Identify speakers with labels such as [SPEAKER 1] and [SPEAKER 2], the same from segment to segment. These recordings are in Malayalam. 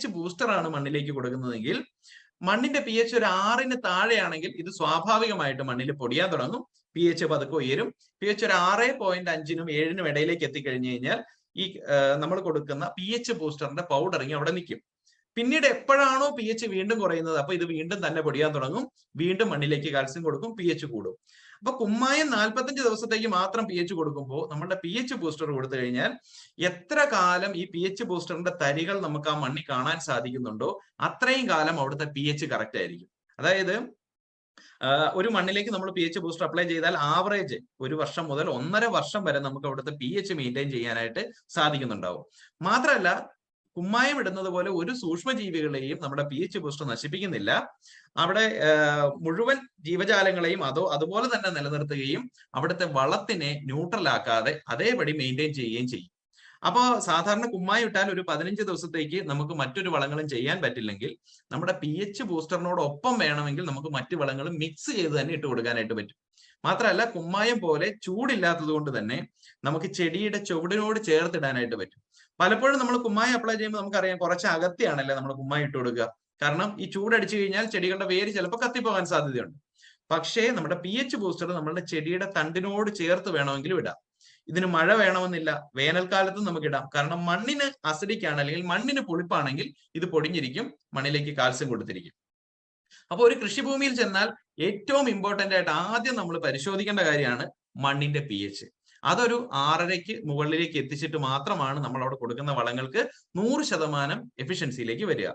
[SPEAKER 1] എച്ച് ബൂസ്റ്റർ ആണ് മണ്ണിലേക്ക് കൊടുക്കുന്നതെങ്കിൽ മണ്ണിന്റെ പി എച്ച് ഒരു ആറിന് താഴെയാണെങ്കിൽ ഇത് സ്വാഭാവികമായിട്ട് മണ്ണിൽ പൊടിയാൻ തുടങ്ങും. പി എച്ച് പതുക്കെ ഉയരും. പി എച്ച് ഒരു ആറ് പോയിന്റ് അഞ്ചിനും ഏഴിനും ഇടയിലേക്ക് എത്തിക്കഴിഞ്ഞു കഴിഞ്ഞാൽ ഈ നമ്മൾ കൊടുക്കുന്ന പി എച്ച് ബൂസ്റ്ററിന്റെ പൗഡറിങ് അവിടെ നിൽക്കും. പിന്നീട് എപ്പോഴാണോ പി എച്ച് വീണ്ടും കുറയുന്നത് അപ്പൊ ഇത് വീണ്ടും തന്നെ പൊടിയാൻ തുടങ്ങും. വീണ്ടും മണ്ണിലേക്ക് കാൽസ്യം കൊടുക്കും പി എച്ച് കൂടും. അപ്പൊ കുമ്മായം നാൽപ്പത്തഞ്ച് ദിവസത്തേക്ക് മാത്രം പി എച്ച് കൊടുക്കുമ്പോൾ നമ്മളുടെ പി എച്ച് ബൂസ്റ്റർ കൊടുത്തു കഴിഞ്ഞാൽ എത്ര കാലം ഈ പി എച്ച് ബൂസ്റ്ററിന്റെ തരികൾ നമുക്ക് ആ മണ്ണിൽ കാണാൻ സാധിക്കുന്നുണ്ടോ അത്രയും കാലം അവിടുത്തെ പി എച്ച് കറക്റ്റ് ആയിരിക്കും. അതായത് ഒരു മണ്ണിലേക്ക് നമ്മൾ പി എച്ച് ബൂസ്റ്റർ അപ്ലൈ ചെയ്താൽ ആവറേജ് ഒരു വർഷം മുതൽ ഒന്നര വർഷം വരെ നമുക്ക് അവിടുത്തെ പി എച്ച് മെയിന്റെയിൻ ചെയ്യാനായിട്ട് സാധിക്കുന്നുണ്ടാവും. മാത്രമല്ല കുമ്മായം ഇടുന്നത് പോലെ ഒരു സൂക്ഷ്മജീവികളെയും നമ്മുടെ പി എച്ച് ബൂസ്റ്റർ നശിപ്പിക്കുന്നില്ല. അവിടെ മുഴുവൻ ജീവജാലങ്ങളെയും അതോ അതുപോലെ തന്നെ നിലനിർത്തുകയും അവിടുത്തെ വളത്തിനെ ന്യൂട്രൽ ആക്കാതെ അതേപടി മെയിന്റെയിൻ ചെയ്യുകയും ചെയ്യും. അപ്പോൾ സാധാരണ കുമ്മായം ഇട്ടാൽ ഒരു പതിനഞ്ച് ദിവസത്തേക്ക് നമുക്ക് മറ്റൊരു വളങ്ങളും ചെയ്യാൻ പറ്റില്ലെങ്കിൽ നമ്മുടെ പി എച്ച് ബൂസ്റ്ററിനോടൊപ്പം വേണമെങ്കിൽ നമുക്ക് മറ്റു വളങ്ങളും മിക്സ് ചെയ്ത് തന്നെ ഇട്ട് കൊടുക്കാനായിട്ട് പറ്റും. മാത്രമല്ല കുമ്മായം പോലെ ചൂടില്ലാത്തത് കൊണ്ട് തന്നെ നമുക്ക് ചെടിയുടെ ചുവടിനോട് ചേർത്തിടാനായിട്ട് പറ്റും. പലപ്പോഴും നമ്മൾ കുമ്മായി അപ്ലൈ ചെയ്യുമ്പോൾ നമുക്കറിയാം കുറച്ച് അകത്തിയാണല്ലേ നമ്മൾ കുമ്മായി ഇട്ട് കൊടുക്കുക. കാരണം ഈ ചൂടടിച്ചു കഴിഞ്ഞാൽ ചെടികളുടെ വേര് ചിലപ്പോൾ കത്തിപ്പോകാൻ സാധ്യതയുണ്ട്. പക്ഷേ നമ്മുടെ പി എച്ച് ബൂസ്റ്റർ നമ്മളുടെ ചെടിയുടെ തണ്ടിനോട് ചേർത്ത് വേണമെങ്കിലും ഇടാം. ഇതിന് മഴ വേണമെന്നില്ല വേനൽക്കാലത്തും നമുക്ക് ഇടാം. കാരണം മണ്ണിന് അസിഡിക് ആണ് അല്ലെങ്കിൽ മണ്ണിന് പൊളിപ്പാണെങ്കിൽ ഇത് പൊടിഞ്ഞിരിക്കും മണ്ണിലേക്ക് കാൽസ്യം കൊടുത്തിരിക്കും. അപ്പോൾ ഒരു കൃഷിഭൂമിയിൽ ചെന്നാൽ ഏറ്റവും ഇമ്പോർട്ടന്റ് ആയിട്ട് ആദ്യം നമ്മൾ പരിശോധിക്കേണ്ട കാര്യമാണ് മണ്ണിന്റെ പി എച്ച് അതൊരു ആറരയ്ക്ക് മുകളിലേക്ക് എത്തിച്ചിട്ട് മാത്രമാണ് നമ്മൾ അവിടെ കൊടുക്കുന്ന വളങ്ങൾക്ക് നൂറ് ശതമാനം എഫിഷ്യൻസിയിലേക്ക് വരിക.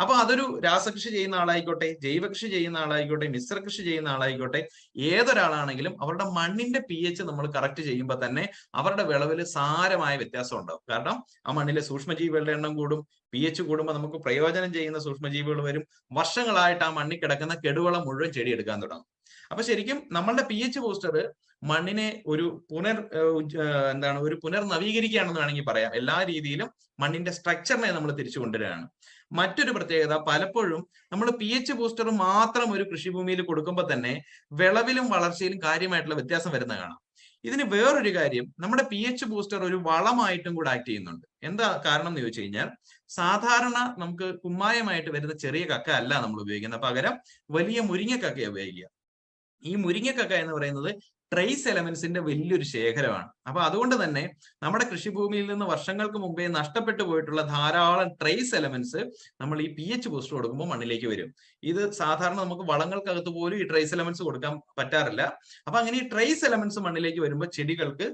[SPEAKER 1] അപ്പൊ അതൊരു രാസകൃഷി ചെയ്യുന്ന ആളായിക്കോട്ടെ ജൈവകൃഷി ചെയ്യുന്ന ആളായിക്കോട്ടെ മിശ്ര കൃഷി ചെയ്യുന്ന ആളായിക്കോട്ടെ ഏതൊരാളാണെങ്കിലും അവരുടെ മണ്ണിന്റെ പി എച്ച് നമ്മൾ കറക്റ്റ് ചെയ്യുമ്പോൾ തന്നെ അവരുടെ വിളവിൽ സാരമായ വ്യത്യാസം ഉണ്ടാവും. കാരണം ആ മണ്ണിലെ സൂക്ഷ്മജീവികളുടെ എണ്ണം കൂടും പി എച്ച് കൂടുമ്പോൾ നമുക്ക് പ്രയോജനം ചെയ്യുന്ന സൂക്ഷ്മജീവികൾ വരും. വർഷങ്ങളായിട്ട് ആ മണ്ണിൽ കിടക്കുന്ന കെടുവളം മുഴുവൻ ചെടി എടുക്കാൻ തുടങ്ങും. അപ്പൊ ശരിക്കും നമ്മളുടെ പി എച്ച് ബൂസ്റ്റർ മണ്ണിനെ ഒരു പുനർ എന്താണ് ഒരു പുനർ പുനർനവീകരിക്കുകയാണെന്ന് വേണമെങ്കിൽ പറയാം. എല്ലാ രീതിയിലും മണ്ണിന്റെ സ്ട്രക്ചറിനെ നമ്മൾ തിരിച്ചു കൊണ്ടുവരികയാണ്. മറ്റൊരു പ്രത്യേകത പലപ്പോഴും നമ്മൾ പി എച്ച് ബൂസ്റ്റർ മാത്രം ഒരു കൃഷിഭൂമിയിൽ കൊടുക്കുമ്പോൾ തന്നെ വിളവിലും വളർച്ചയിലും കാര്യമായിട്ടുള്ള വ്യത്യാസം വരുന്ന കാണാം. ഇതിന് വേറൊരു കാര്യം നമ്മുടെ പി എച്ച് ബൂസ്റ്റർ ഒരു വളമായിട്ടും കൂടെ ആക്ട് ചെയ്യുന്നുണ്ട്. എന്താ കാരണം എന്ന് ചോദിച്ചു കഴിഞ്ഞാൽ സാധാരണ നമുക്ക് കുമ്മായമായിട്ട് വരുന്ന ചെറിയ കക്ക അല്ല നമ്മൾ ഉപയോഗിക്കുന്നത്. പകരം വലിയ മുരിങ്ങക്കക്കയാണ് ഉപയോഗിക്കുക. ഈ മുരിങ്ങക്കക്ക എന്ന് പറയുന്നത് ട്രേസ് എലമെന്റ്സിന്റെ വലിയൊരു ശേഖരമാണ്. അപ്പൊ അതുകൊണ്ട് തന്നെ നമ്മുടെ കൃഷിഭൂമിയിൽ നിന്ന് വർഷങ്ങൾക്ക് മുമ്പേ നഷ്ടപ്പെട്ടു പോയിട്ടുള്ള ധാരാളം ട്രേസ് എലമെന്റ്സ് നമ്മൾ ഈ പി എച്ച് ബൂസ്റ്റർ കൊടുക്കുമ്പോൾ മണ്ണിലേക്ക് വരും. ഇത് സാധാരണ നമുക്ക് വളങ്ങൾക്കകത്ത് പോലും ഈ ട്രേസ് എലമെന്റ്സ് കൊടുക്കാൻ പറ്റാറില്ല. അപ്പൊ അങ്ങനെ ഈ ട്രേസ് എലമെന്റ്സ് മണ്ണിലേക്ക് വരുമ്പോൾ ചെടികൾക്ക്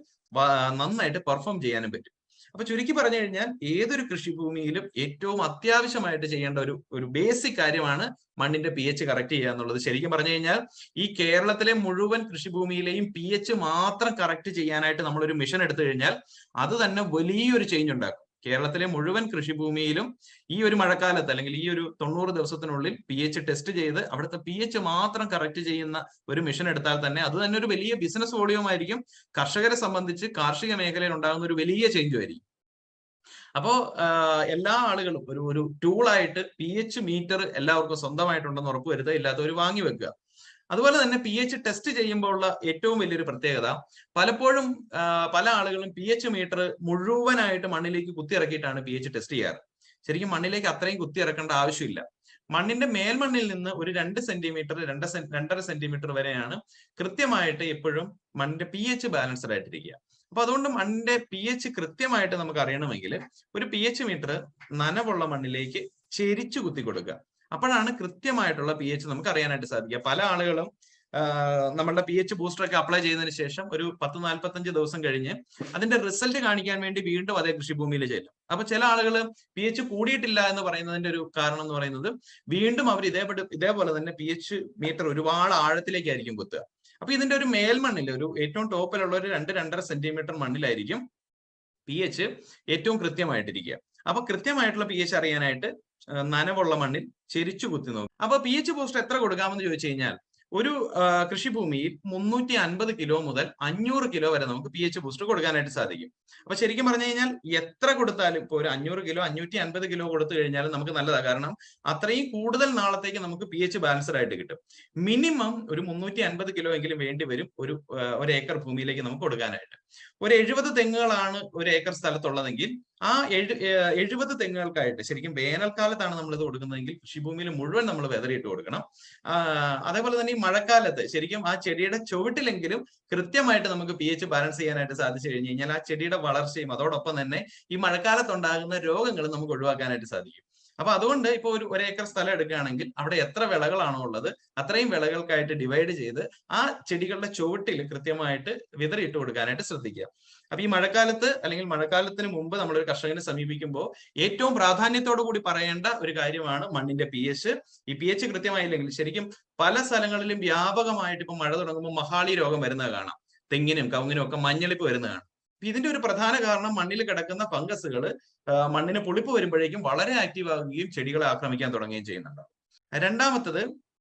[SPEAKER 1] നന്നായിട്ട് പെർഫോം ചെയ്യാനും പറ്റും. അപ്പൊ ചുരുക്കി പറഞ്ഞു കഴിഞ്ഞാൽ ഏതൊരു കൃഷിഭൂമിയിലും ഏറ്റവും അത്യാവശ്യമായിട്ട് ചെയ്യേണ്ട ഒരു ഒരു ബേസിക് കാര്യമാണ് മണ്ണിന്റെ പി എച്ച് കറക്റ്റ് ചെയ്യുക എന്നുള്ളത്. ശരിക്കും പറഞ്ഞു കഴിഞ്ഞാൽ ഈ കേരളത്തിലെ മുഴുവൻ കൃഷിഭൂമിയിലെയും പി എച്ച് മാത്രം കറക്റ്റ് ചെയ്യാനായിട്ട് നമ്മളൊരു മിഷൻ എടുത്തു കഴിഞ്ഞാൽ അത് തന്നെ വലിയൊരു ചേഞ്ച് ഉണ്ടാക്കും. കേരളത്തിലെ മുഴുവൻ കൃഷിഭൂമിയിലും ഈ ഒരു മഴക്കാലത്ത് അല്ലെങ്കിൽ ഈ ഒരു തൊണ്ണൂറ് ദിവസത്തിനുള്ളിൽ പി എച്ച് ടെസ്റ്റ് ചെയ്ത് അവിടുത്തെ പി എച്ച് മാത്രം കറക്റ്റ് ചെയ്യുന്ന ഒരു മിഷൻ എടുത്താൽ തന്നെ അത് തന്നെ ഒരു വലിയ ബിസിനസ് വോളിയം ആയിരിക്കും. കർഷകരെ സംബന്ധിച്ച് കാർഷിക മേഖലയിൽ ഉണ്ടാകുന്ന ഒരു വലിയ ചേഞ്ച് ആയിരിക്കും. അപ്പോ എല്ലാ ആളുകളും ഒരു ഒരു ടൂളായിട്ട് പി എച്ച് മീറ്റർ എല്ലാവർക്കും സ്വന്തമായിട്ടുണ്ടെന്ന് ഉറപ്പുവരുത്തുക ഇല്ലാത്തവർ വാങ്ങി വെക്കുക. അതുപോലെ തന്നെ പി എച്ച് ടെസ്റ്റ് ചെയ്യുമ്പോൾ ഉള്ള ഏറ്റവും വലിയൊരു പ്രത്യേകത പലപ്പോഴും പല ആളുകളും പി എച്ച് മീറ്റർ മുഴുവനായിട്ട് മണ്ണിലേക്ക് കുത്തിയിറക്കിയിട്ടാണ് പി എച്ച് ടെസ്റ്റ് ചെയ്യാറ്. ശരിക്കും മണ്ണിലേക്ക് അത്രയും കുത്തിയിറക്കേണ്ട ആവശ്യമില്ല. മണ്ണിന്റെ മേൽമണ്ണിൽ നിന്ന് ഒരു രണ്ട് സെന്റിമീറ്റർ രണ്ട് രണ്ടര സെന്റിമീറ്റർ വരെയാണ് കൃത്യമായിട്ട് എപ്പോഴും മണ്ണിന്റെ പി എച്ച് ബാലൻസ്ഡ് ആയിട്ടിരിക്കുക. അപ്പൊ അതുകൊണ്ട് മണ്ണിന്റെ പി എച്ച് കൃത്യമായിട്ട് നമുക്ക് അറിയണമെങ്കിൽ ഒരു പി എച്ച് മീറ്റർ നനവുള്ള മണ്ണിലേക്ക് ചെരിച്ചു കുത്തി കൊടുക്കുക. അപ്പോഴാണ് കൃത്യമായിട്ടുള്ള പി എച്ച് നമുക്ക് അറിയാനായിട്ട് സാധിക്കുക. പല ആളുകളും നമ്മളുടെ പി എച്ച് ബൂസ്റ്റർ ഒക്കെ അപ്ലൈ ചെയ്തതിന് ശേഷം ഒരു പത്ത് നാൽപ്പത്തഞ്ച് ദിവസം കഴിഞ്ഞ് അതിന്റെ റിസൾട്ട് കാണിക്കാൻ വേണ്ടി വീണ്ടും അതേ കൃഷിഭൂമിയിൽ ചെല്ലും. അപ്പൊ ചില ആളുകൾ പി എച്ച് കൂടിയിട്ടില്ല എന്ന് പറയുന്നതിന്റെ ഒരു കാരണം എന്ന് പറയുന്നത് വീണ്ടും അവർ ഇതേപോലെ ഇതേപോലെ തന്നെ പി എച്ച് മീറ്റർ ഒരുപാട് ആഴത്തിലേക്കായിരിക്കും കുത്തുക. അപ്പൊ ഇതിന്റെ ഒരു മേൽമണ്ണിൽ ഒരു ഏറ്റവും ടോപ്പിലുള്ള ഒരു രണ്ട് രണ്ടര സെന്റിമീറ്റർ മണ്ണിലായിരിക്കും പി എച്ച് ഏറ്റവും കൃത്യമായിട്ടിരിക്കുക. അപ്പൊ കൃത്യമായിട്ടുള്ള പി എച്ച് അറിയാനായിട്ട് നനവുള്ള മണ്ണിൽ ചെരിച്ചു കുത്തി നോക്കും. അപ്പൊ പി എച്ച് ബൂസ്റ്റർ എത്ര കൊടുക്കാമെന്ന് ചോദിച്ചു കഴിഞ്ഞാൽ ഒരു കൃഷിഭൂമിയിൽ മുന്നൂറ്റി അൻപത് കിലോ മുതൽ അഞ്ഞൂറ് കിലോ വരെ നമുക്ക് പി എച്ച് ബൂസ്റ്റർ കൊടുക്കാനായിട്ട് സാധിക്കും. അപ്പൊ ശരിക്കും പറഞ്ഞു കഴിഞ്ഞാൽ എത്ര കൊടുത്താലും ഇപ്പൊ ഒരു അഞ്ഞൂറ് കിലോ അഞ്ഞൂറ്റി അൻപത് കിലോ കൊടുത്തു കഴിഞ്ഞാലും നമുക്ക് നല്ലതാണ് കാരണം അത്രയും കൂടുതൽ നാളത്തേക്ക് നമുക്ക് പി എച്ച് ബാലൻസ്ഡ് ആയിട്ട് കിട്ടും. മിനിമം ഒരു മുന്നൂറ്റി അൻപത് കിലോ എങ്കിലും വേണ്ടി വരും ഒരു ഒരു ഏക്കർ ഭൂമിയിലേക്ക് നമുക്ക് കൊടുക്കാനായിട്ട്. ഒരു എഴുപത് തെങ്ങുകളാണ് ഒരു ഏക്കർ സ്ഥലത്തുള്ളതെങ്കിൽ ആ എഴു എഴുപത് തെങ്ങുകൾക്കായിട്ട് ശരിക്കും വേനൽക്കാലത്താണ് നമ്മൾ ഇത് കൊടുക്കുന്നതെങ്കിൽ കൃഷിഭൂമിയിൽ മുഴുവൻ നമ്മൾ വെതറിയിട്ട് കൊടുക്കണം. അതേപോലെ തന്നെ ഈ മഴക്കാലത്ത് ശരിക്കും ആ ചെടിയുടെ ചുവട്ടിലെങ്കിലും കൃത്യമായിട്ട് നമുക്ക് പി എച്ച് ബാലൻസ് ചെയ്യാനായിട്ട് സാധിച്ചു കഴിഞ്ഞു കഴിഞ്ഞാൽ ആ ചെടിയുടെ വളർച്ചയും അതോടൊപ്പം തന്നെ ഈ മഴക്കാലത്ത് ഉണ്ടാകുന്ന രോഗങ്ങളും നമുക്ക് ഒഴിവാക്കാനായിട്ട് സാധിക്കും. അപ്പൊ അതുകൊണ്ട് ഇപ്പൊ ഒരു ഒരു ഏക്കർ സ്ഥലം എടുക്കുകയാണെങ്കിൽ അവിടെ എത്ര വിളകളാണോ ഉള്ളത് അത്രയും വിളകൾക്കായിട്ട് ഡിവൈഡ് ചെയ്ത് ആ ചെടികളുടെ ചുവട്ടിൽ കൃത്യമായിട്ട് വിതറിയിട്ട് കൊടുക്കാനായിട്ട് ശ്രദ്ധിക്കുക. അപ്പൊ ഈ മഴക്കാലത്ത് അല്ലെങ്കിൽ മഴക്കാലത്തിന് മുമ്പ് നമ്മൾ ഒരു കർഷകനെ സമീപിക്കുമ്പോൾ ഏറ്റവും പ്രാധാന്യത്തോടു കൂടി പറയേണ്ട ഒരു കാര്യമാണ് മണ്ണിന്റെ പി എച്ച് ഈ പി എച്ച് കൃത്യമായില്ലെങ്കിൽ ശരിക്കും പല സ്ഥലങ്ങളിലും വ്യാപകമായിട്ട് ഇപ്പൊ മഴ തുടങ്ങുമ്പോൾ മഹാളി രോഗം വരുന്നത് കാണാം. തെങ്ങിനും കവുങ്ങിനും ഒക്കെ മഞ്ഞളിപ്പ് വരുന്നത് കാണാം. ഇതിന്റെ ഒരു പ്രധാന കാരണം മണ്ണിൽ കിടക്കുന്ന ഫംഗസുകൾ മണ്ണിന് പുളിപ്പ് വരുമ്പോഴേക്കും വളരെ ആക്റ്റീവ് ആകുകയും ചെടികളെ ആക്രമിക്കാൻ തുടങ്ങുകയും ചെയ്യുന്നുണ്ട്. രണ്ടാമത്തത്